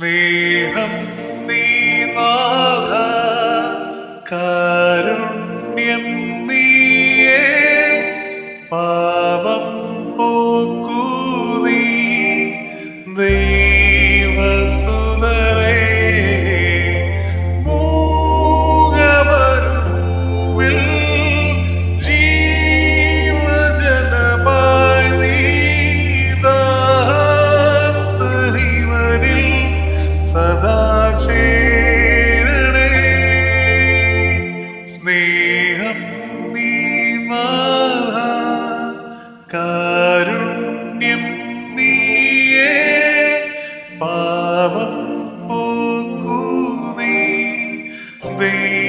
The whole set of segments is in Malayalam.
സ്നേഹം നീനാഥ കാരുണ്യം നീയേ. പാപം പോക്കൂതി ദൈവസുതരേ സ്നേഹം നീ കാരുണ്യം നീയേ. പാപം പോക്കൂതി ദൈവസുതരേ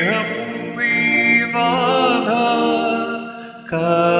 സ്നേഹം നീനാഥ കാരുണ്യം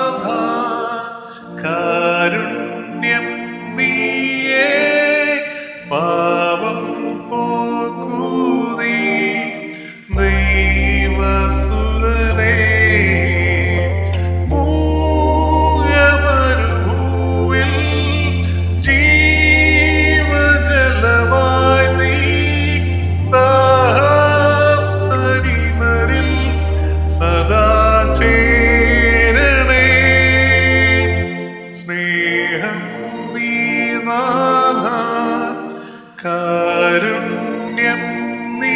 yarım സ്നേഹം നീനാഥ കാരുണ്യം നീ